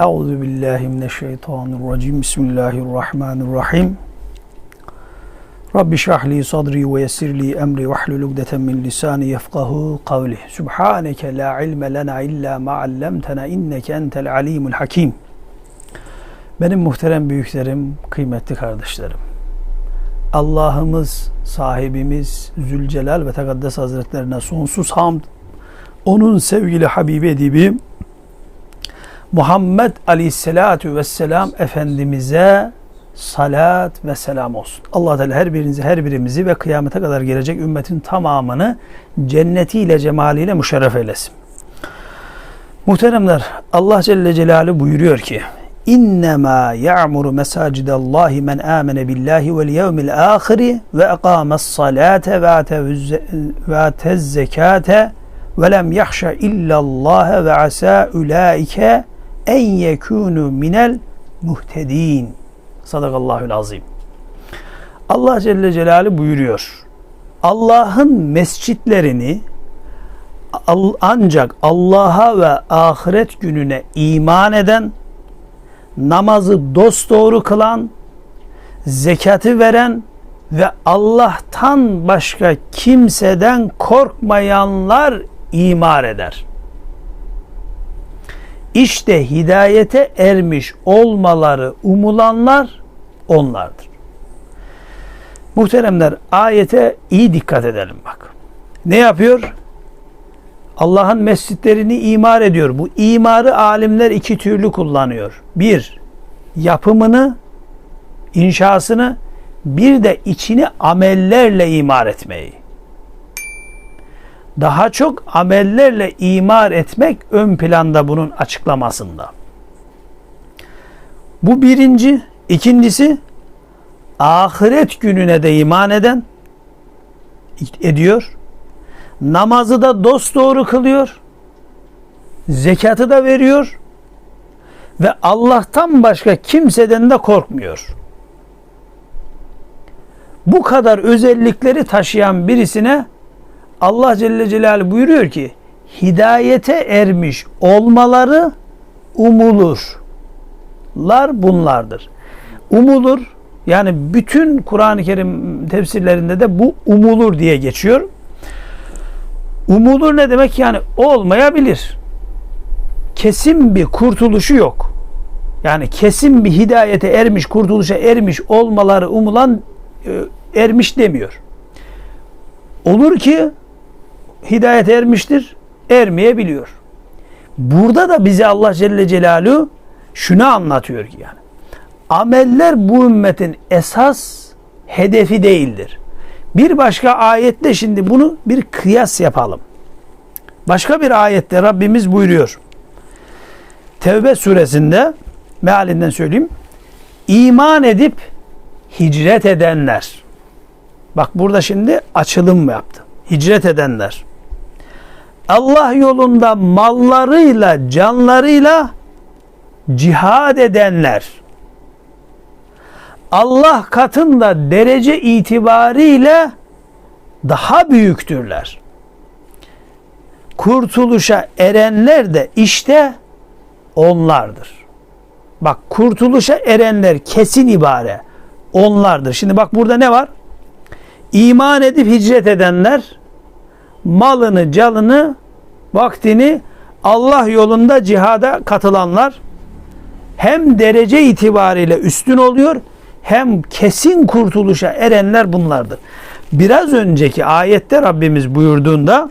Euzu billahi mineşşeytanirracim. Bismillahirrahmanirrahim. Rabbi şrah li sadri ve yessir li emri ve hlul ukdeten min lisani yefkahu kavli. Subhaneke la ilme lena illa ma allamtena inneke entel alimul hakim. Benim muhterem büyüklerim, kıymetli kardeşlerim. Allah'ımız, sahibimiz Zülcelal ve Tekaddes Hazretlerine sonsuz hamd. Onun sevgili Habibi Edibi Muhammed Aleyhisselatü Vesselam Efendimiz'e salat ve selam olsun. Allah Teala her birinizi, her birimizi ve kıyamete kadar gelecek ümmetin tamamını cennetiyle, cemaliyle müşerref eylesin. Muhteremler, Allah Celle Celaluhu buyuruyor ki İnnemâ ya'muru mesacidallahi men amene billahi vel yevmil ahiri ve ekames salate ve atez zekate ve lem yahşa illallâhe ve asa ulaike en yekûnü minel muhtedin. Sadakallahül azim. Allah Celle Celaluhu buyuruyor. Allah'ın mescitlerini ancak Allah'a ve ahiret gününe iman eden, namazı dosdoğru kılan, zekatı veren ve Allah'tan başka kimseden korkmayanlar imar eder. İşte hidayete ermiş olmaları umulanlar onlardır. Muhteremler ayete iyi dikkat edelim bak. Ne yapıyor? Allah'ın mescitlerini imar ediyor. Bu imarı alimler iki türlü kullanıyor. Bir, yapımını, inşasını, bir de içini amellerle imar etmeyi. Daha çok amellerle imar etmek ön planda bunun açıklamasında. Bu birinci. ikincisi ahiret gününe de iman eden ediyor. Namazı da dost doğru kılıyor. Zekatı da veriyor. Ve Allah'tan başka kimseden de korkmuyor. Bu kadar özellikleri taşıyan birisine Allah Celle Celaluhu buyuruyor ki hidayete ermiş olmaları umulurlar bunlardır. Umulur yani bütün Kur'an-ı Kerim tefsirlerinde de bu umulur diye geçiyor. Umulur ne demek? Yani olmayabilir. Kesin bir kurtuluşu yok. Yani kesin bir hidayete ermiş, kurtuluşa ermiş olmaları umulan e, ermiş demiyor. Olur ki hidayet ermiştir, ermeyebiliyor. Burada da bize Allah Celle Celaluhu şunu anlatıyor ki yani. Ameller bu ümmetin esas hedefi değildir. Bir başka ayette şimdi bunu bir kıyas yapalım. Başka bir ayette Rabbimiz buyuruyor. Tevbe suresinde mealinden söyleyeyim. İman edip hicret edenler. Bak burada şimdi açılım mı yaptı? Hicret edenler. Allah yolunda mallarıyla, canlarıyla cihad edenler. Allah katında derece itibariyle daha büyüktürler. Kurtuluşa erenler de işte onlardır. Bak kurtuluşa erenler kesin ibare onlardır. Şimdi bak burada ne var? İman edip hicret edenler malını, canını, vaktini Allah yolunda cihada katılanlar hem derece itibariyle üstün oluyor hem kesin kurtuluşa erenler bunlardır. Biraz önceki ayette Rabbimiz buyurduğunda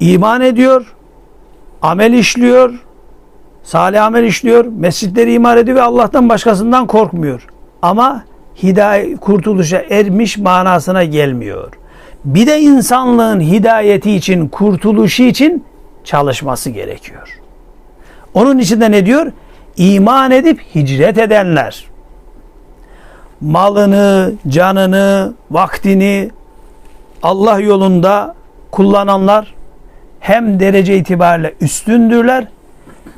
iman ediyor, amel işliyor, salih amel işliyor, mescitleri imar ediyor ve Allah'tan başkasından korkmuyor. Ama hidayet kurtuluşa ermiş manasına gelmiyor. Bir de insanlığın hidayeti için, kurtuluşu için çalışması gerekiyor. Onun için de ne diyor? İman edip hicret edenler. Malını, canını, vaktini Allah yolunda kullananlar hem derece itibariyle üstündürler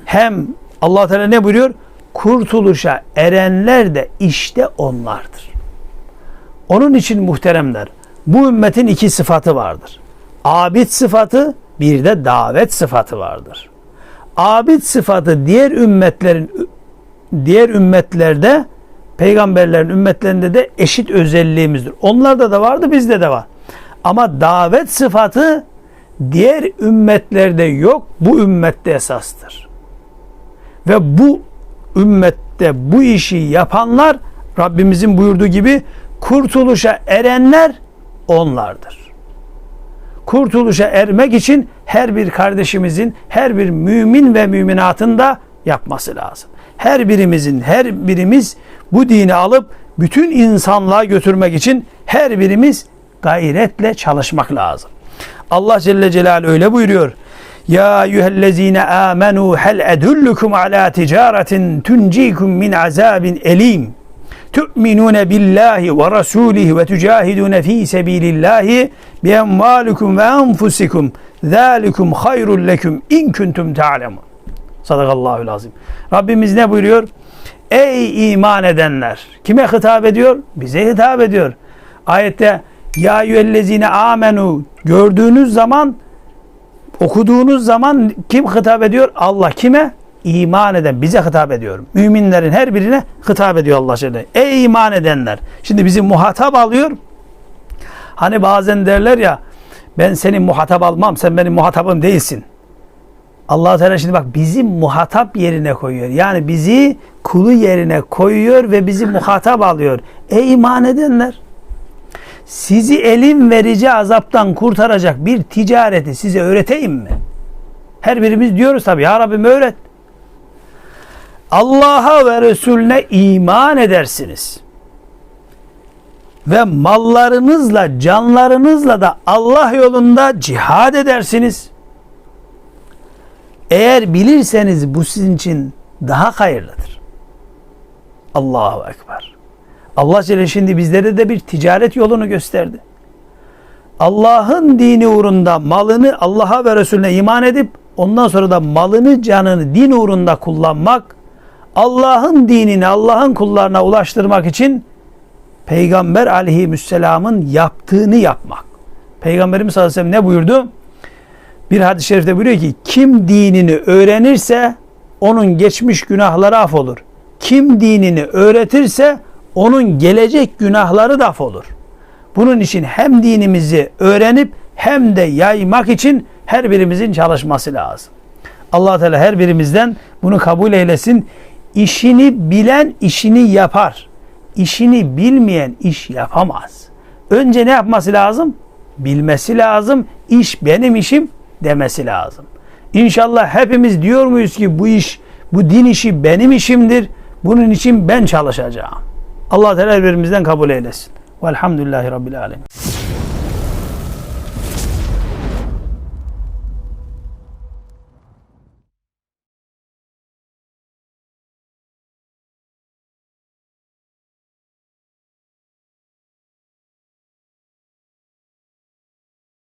hem Allah Teala ne buyuruyor? Kurtuluşa erenler de işte onlardır. Onun için muhteremler bu ümmetin iki sıfatı vardır. Abid sıfatı bir de davet sıfatı vardır. abid sıfatı diğer ümmetlerin diğer ümmetlerde peygamberlerin ümmetlerinde de eşit özelliğimizdir. Onlarda da vardı bizde de var. Ama davet sıfatı diğer ümmetlerde yok. Bu ümmette esastır. Ve bu ümmette bu işi yapanlar Rabbimizin buyurduğu gibi kurtuluşa erenler onlardır. Kurtuluşa ermek için her bir kardeşimizin, her bir mümin ve müminatın da yapması lazım. Her birimizin, her birimiz bu dini alıp bütün insanlığa götürmek için her birimiz gayretle çalışmak lazım. Allah Celle Celaluhu öyle buyuruyor. Ya eyyühellezine amenu hel edullukum ala ticaretin tuncikum min azabin elim. Tu'minune billahi ve rasulihi ve tücahidune fi sebilillahi bi emvalikum ve enfusikum. Zalikum hayrul leküm in kuntum ta'lemun. Rabbimiz ne buyuruyor? Ey iman edenler. Kime hitap ediyor? Bize hitap ediyor. Ayette ya eyyühellezine amenu gördüğünüz zaman okuduğunuz zaman kim hitap ediyor? Allah kime? İman eden bize hitap ediyor. Müminlerin her birine hitap ediyor Allah Celle. Ey iman edenler. Şimdi bizi muhatap alıyor. Hani bazen derler ya ben senin muhatap almam sen benim muhatabım değilsin. Allah Teala şimdi bak bizi muhatap yerine koyuyor. Yani bizi kulu yerine koyuyor ve bizi muhatap alıyor. Ey iman edenler sizi elin verici azaptan kurtaracak bir ticareti size öğreteyim mi? Her birimiz diyoruz tabi ya Rabbim öğret. Allah'a ve Resulüne iman edersiniz. Ve mallarınızla, canlarınızla da Allah yolunda cihad edersiniz. Eğer bilirseniz bu sizin için daha hayırlıdır. Allahu Ekber. Allah Celle şimdi bizlere de bir ticaret yolunu gösterdi. Allah'ın dini uğrunda malını Allah'a ve Resulüne iman edip ondan sonra da malını canını din uğrunda kullanmak Allah'ın dinini Allah'ın kullarına ulaştırmak için Peygamber aleyhisselamın yaptığını yapmak. Peygamberimiz sallallahu aleyhi ne buyurdu? Bir hadis-i şerifte buyuruyor ki kim dinini öğrenirse onun geçmiş günahları af olur. Kim dinini öğretirse onun gelecek günahları da af olur. Bunun için hem dinimizi öğrenip hem de yaymak için her birimizin çalışması lazım. Allah Teala her birimizden bunu kabul eylesin. İşini bilen işini yapar. İşini bilmeyen iş yapamaz. Önce ne yapması lazım? Bilmesi lazım. İş benim işim demesi lazım. İnşallah hepimiz diyor muyuz ki bu iş, bu din işi benim işimdir. Bunun için ben çalışacağım. Allah Teala her birimizden kabul eylesin. Velhamdülillahi Rabbil Alemin.